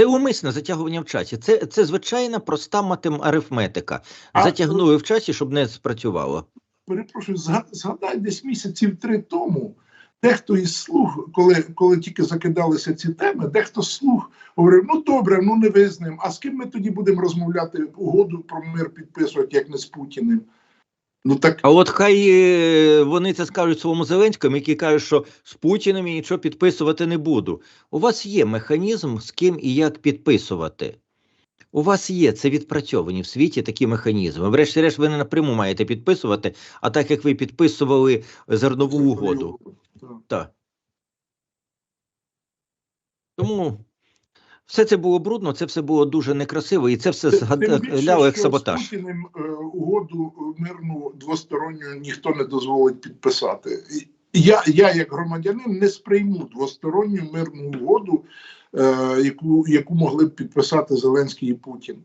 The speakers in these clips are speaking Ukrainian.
Це умисне затягування в часі. Це, це звичайна проста матем арифметика. А, Затягнули в часі, щоб не спрацювало. перепрошую, зга- згадай десь місяців три тому. Дехто із слуг, коли, коли тільки закидалися ці теми, дехто з слуг говорив: ну добре, ну не визнаємо. А з ким ми тоді будемо розмовляти угоду про мир підписувати, як не з Путіним? Ну так А от хай е, вони це скажуть своєму Зеленському, який каже, що з Путіним я нічого підписувати не буду. У вас є механізм, з ким і як підписувати. У вас є це відпрацьовані в світі такі механізми. Врешті-решт, ви не напряму маєте підписувати, а так як ви підписували зернову угоду. Так. Так. Тому все це було брудно, це все було дуже некрасиво, і це все згадало як саботаж. З Путіним е, угоду е, мирну двосторонню ніхто не дозволить підписати. Я, я як громадянин, не сприйму двосторонню мирну угоду, яку, яку могли б підписати Зеленський і Путін.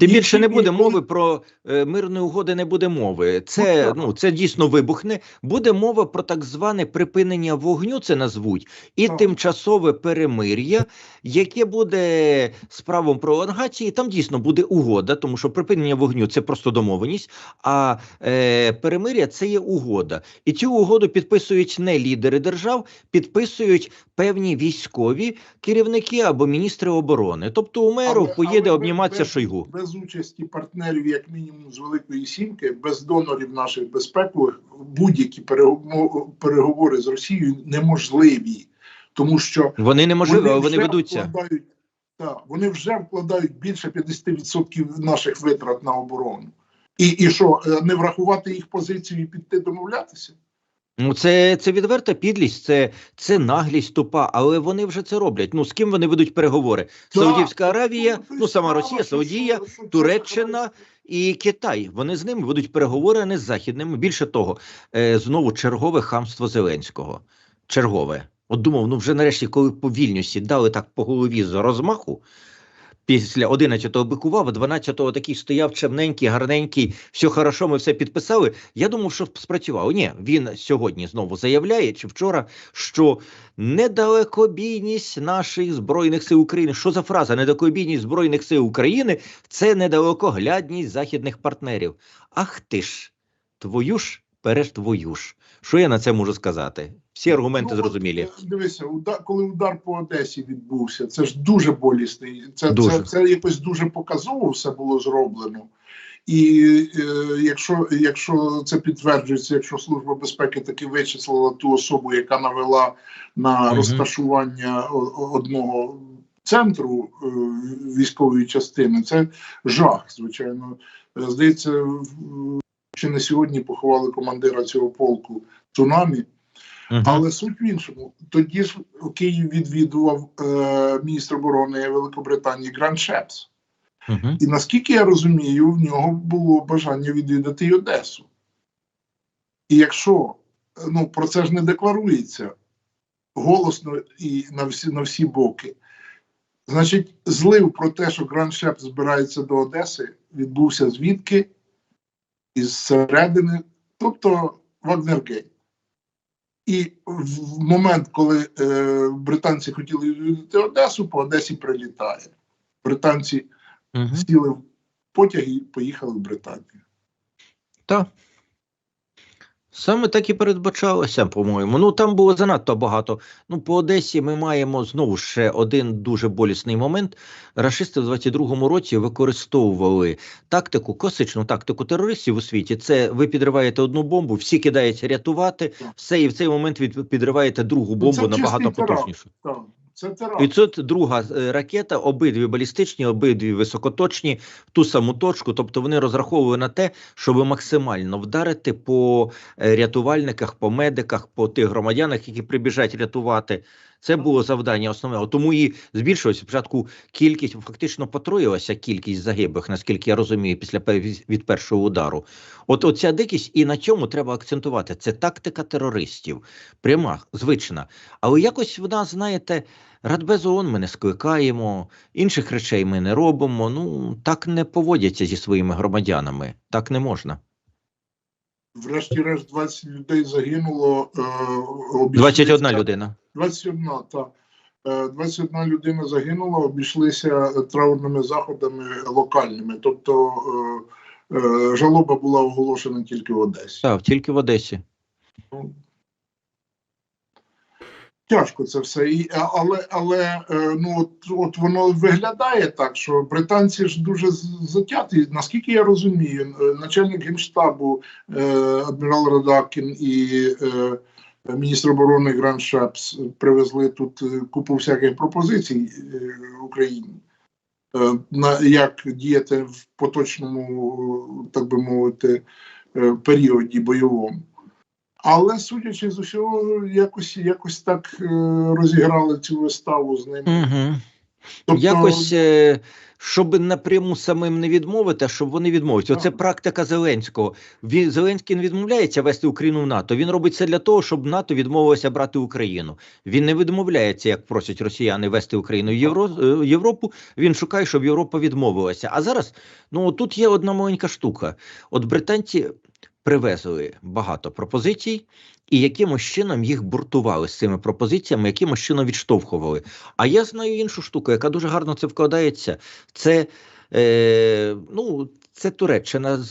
Тим більше не буде мови про е, мирної угоди, не буде мови. Це ну це дійсно вибухне. Буде мова про так зване припинення вогню. Це назвуть, і тимчасове перемир'я, яке буде з правом пролонгації. Там дійсно буде угода, тому що припинення вогню це просто домовленість. А е, перемир'я це є угода. І цю угоду підписують не лідери держав, підписують певні військові керівники або міністри оборони. Тобто у меру Але- поїде але обніматися без- Шойгу. Без участі партнерів, як мінімум, з Великої Сімки, без донорів наших безпекових, будь-які перего- переговори з Росією неможливі. Тому що Вони неможливо, але вони ведуться. Вкладають, так, вони вже вкладають більше 50% наших витрат на оборону. І, і що, е, не врахувати їх позицію і піти домовлятися? Ну, це, це відверта підлість, це, це наглість тупа, але вони вже це роблять. Ну з ким вони ведуть переговори? Так, Саудівська Аравія, ну сама Росія, Саудія, Туреччина і Китай. Вони з ними ведуть переговори, а не з західними. Більше того, е, знову чергове хамство Зеленського. Чергове. От думав, ну вже нарешті, коли по Вільнюсі дали так по голові з розмаху. Після 11-го бикував, а 12-го такий стояв чемненький, гарненький, все хорошо, ми все підписали. Я думав, що спрацював. Ні, він сьогодні знову заявляє, чи вчора, що недалекобійність наших збройних сил України. Що за фраза? Недалекобійність збройних сил України це недалекоглядність західних партнерів. Ах ти ж, твою ж переш твою ж. Що я на це можу сказати? Всі аргументи Ну, зрозумілі. Дивися, удар, коли удар по Одесі відбувся, це ж дуже болісний. Це, Дуже. це, це якось дуже показово все було зроблено. І е, якщо, якщо це підтверджується, якщо служба безпеки таки вичислила ту особу, яка навела на розташування одного центру е, військової частини, це жах, звичайно. Здається, чи не сьогодні поховали командира цього полку цунамі. Мгм. Але суть в іншому. Тоді ж Київ відвідував е, міністр оборони Великобританії Гранд Шепс. Мгм. І наскільки я розумію, в нього було бажання відвідати й Одесу. І якщо ну, про це ж не декларується голосно і на всі, на всі боки, значить, злив про те, що Гранд Шепс збирається до Одеси, відбувся звідки? Із середини, тобто Вагнергейт. І в момент, коли е, британці хотіли відвідати Одесу, по Одесі прилітає. Британці Мгм. сіли в потяг і поїхали в Британію. Так. Саме так і передбачалося, по-моєму. Ну там було занадто багато. Ну, по Одесі ми маємо знову ще один дуже болісний момент. Рашисти в 22-му році використовували тактику, класичну тактику терористів у світі. Це ви підриваєте одну бомбу, всі кидаються рятувати, все, і в цей момент від підриваєте другу Ну, бомбу набагато потужнішу. Це теракт. І це друга е, ракета, обидві балістичні, обидві високоточні, в ту саму точку. Тобто вони розраховували на те, щоб максимально вдарити по е, рятувальниках, по медиках, по тих громадянах, які прибіжать рятувати. Це було завдання основне. Тому і збільшилося спочатку кількість, фактично потроїлася кількість загиблих, наскільки я розумію, після від першого удару. От оця дикість, і на цьому треба акцентувати. Це тактика терористів, пряма, звична. Але якось вона, знаєте, Радбез ООН ми не скликаємо, інших речей ми не робимо. Ну так не поводяться зі своїми громадянами. Так не можна. Врешті-решт 20 людей загинуло. Е, обіцяється- 21 людина. 21, так. е, 21 людина загинула, обійшлися траурними заходами локальними. Тобто е, е, жалоба була оголошена тільки в Одесі. Так, тільки в Одесі. Ну, Тяжко це все. І, але але е, ну, от, от воно виглядає так, що британці ж дуже затяті. Наскільки я розумію, е, начальник генштабу е, адмірал Радакін і е, міністр оборони Гранд Шепс привезли тут е, купу всяких пропозицій е, Україні. Е, на як діяти в поточному, е, так би мовити, е, періоді бойовому. Але судячи з усього, якось якось так е, розіграли цю виставу з ним. Угу. Тобто, Якось, е, щоб напряму самим не відмовити, а щоб вони відмовилися. Оце практика Зеленського. Він, Зеленський не відмовляється вести Україну в НАТО. Він робить це для того, щоб НАТО відмовилося брати Україну. Він не відмовляється, як просять росіяни, вести Україну в Євро, е, Європу. Він шукає, щоб Європа відмовилася. А зараз, ну тут є одна маленька штука. От британці привезли багато пропозицій. І якимось чином їх буртували з цими пропозиціями, якимось чином відштовхували. А я знаю іншу штуку, яка дуже гарно це вкладається. Це е, ну, це Туреччина,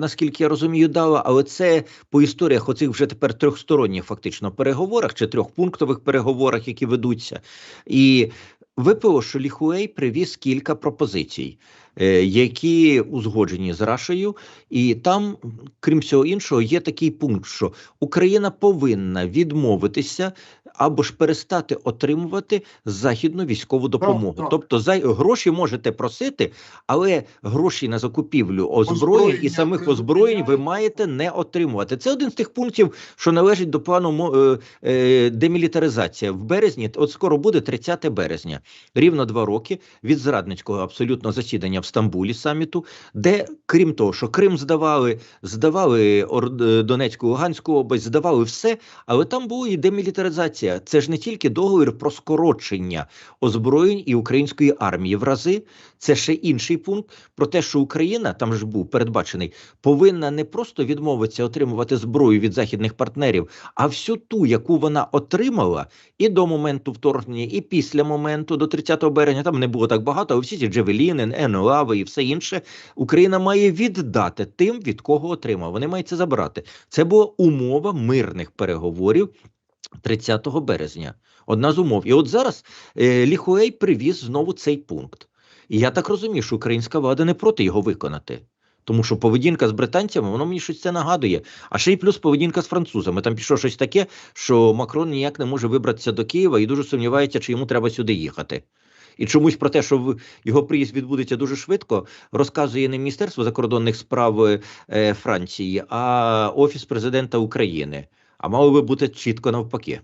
наскільки я розумію, дала, але це по історіях оцих вже тепер трьохсторонніх фактично переговорах чи трьохпунктових переговорах, які ведуться. І ВПО Шоліхуей привіз кілька пропозицій, е, які узгоджені з Рашею, і там, крім всього іншого, є такий пункт, що Україна повинна відмовитися або ж перестати отримувати західну військову допомогу. так. Тобто за гроші можете просити, але гроші на закупівлю озброєнь і самих озброєнь ви маєте не отримувати. Це один з тих пунктів, що належить до плану е, е, демілітаризація в березні. От скоро буде 30 березня, рівно два роки від зрадницького абсолютно засідання в Стамбулі саміту, де крім того, що Крим здавали, здавали е, Донецьку, Луганську область, здавали все, але там була і демілітаризація. Це ж не тільки договір про скорочення озброєнь і української армії в рази. Це ще інший пункт про те, що Україна там ж був передбачений, повинна не просто відмовитися отримувати зброю від західних партнерів, а всю ту, яку вона отримала, і до моменту вторгнення, і після моменту до 30 березня. Там не було так багато, але всі ці джевеліни, енолави і все інше. Україна має віддати тим, від кого отримав. Вони мають це забрати. Це була умова мирних переговорів 30 березня. Одна з умов. І от зараз е, Ліхуей привіз знову цей пункт. І я так розумію, що українська влада не проти його виконати. Тому що поведінка з британцями, воно мені щось це нагадує. А ще й плюс поведінка з французами. Там пішло щось таке, що Макрон ніяк не може вибратися до Києва і дуже сумнівається, чи йому треба сюди їхати. І чомусь про те, що його приїзд відбудеться дуже швидко, розказує не Міністерство закордонних справ е, Франції, а Офіс президента України. А мало би бути чітко навпаки.